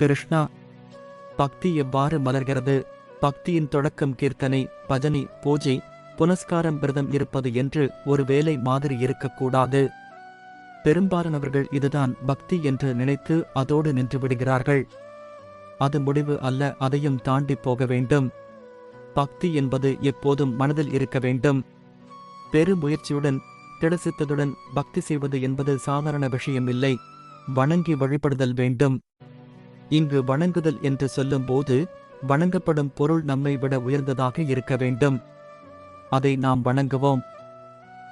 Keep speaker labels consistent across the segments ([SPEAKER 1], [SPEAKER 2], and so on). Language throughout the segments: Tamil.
[SPEAKER 1] கிருஷ்ணா. பக்தி எவ்வாறு மலர்கிறது? பக்தியின் தொடக்கம் கீர்த்தனை பஜனை பூஜை புனஸ்காரம் விரதம் இருப்பது என்று ஒரு வேலை மாதிரி இருக்கக்கூடாது. பெரும்பாலானவர்கள் இதுதான் பக்தி என்று நினைத்து அதோடு நின்று விடுகிறார்கள். அது முடிவு அல்ல அதையும் தாண்டி போக வேண்டும். பக்தி என்பது எப்போதும் மனதில் இருக்க வேண்டும். பெருமுயற்சியுடன் திடசித்ததுடன் பக்தி செய்வது என்பது சாதாரண விஷயமில்லை. வணங்கி வழிபடுதல் வேண்டும். இங்கு வணங்குதல் என்று சொல்லும்போது வணங்கப்படும் பொருள் நம்மை விட உயர்ந்ததாக இருக்க வேண்டும். அதை நாம் வணங்குவோம்.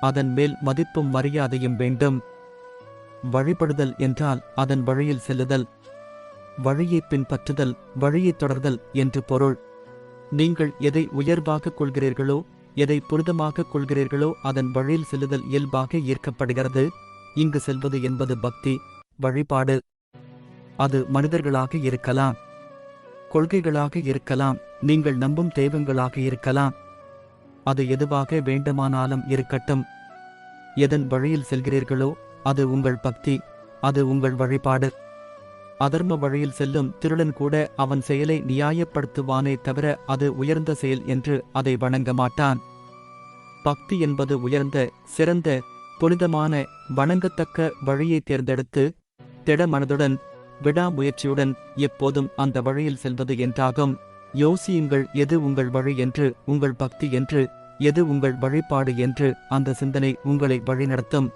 [SPEAKER 1] அதன் மேல் மதிப்பும் மரியாதையும் வேண்டும். வழிபடுதல் என்றால் அதன் வழியில் செல்லுதல். வழியை பின்பற்றுதல் வழியைத் தொடர்தல் என்று பொருள். நீங்கள் எதை உயர்வாக கொள்கிறீர்களோ எதை புனிதமாக கொள்கிறீர்களோ அதன் வழியில் செல்லுதல் இயல்பாக ஈர்க்கப்படுகிறது. இங்கு செல்வது என்பது பக்தி வழிபாடு. அது மனிதர்களாக இருக்கலாம். கொள்கைகளாக இருக்கலாம். நீங்கள் நம்பும் தெய்வங்களாக இருக்கலாம். அது எதுவாக வேண்டுமானாலும் இருக்கட்டும். எதன் வழியில் செல்கிறீர்களோ அது உங்கள் பக்தி அது உங்கள் வழிபாடு. அதர்ம வழியில் செல்லும் திருடன் கூட அவன் செயலை நியாயப்படுத்துவானே தவிர அது உயர்ந்த செயல் என்று அதை வணங்க மாட்டான். பக்தி என்பது உயர்ந்த சிறந்த புனிதமான வணங்கத்தக்க வழியை தேர்ந்தெடுத்து திட மனதுடன் விடாமுயற்சியுடன் எப்போதும் அந்த வழியில் செல்வது என்றாகும். யோசியுங்கள் எது உங்கள் வழி என்று உங்கள் பக்தி என்று எது உங்கள் வழிபாடு என்று அந்த சிந்தனை உங்களை வழிநடத்தும்.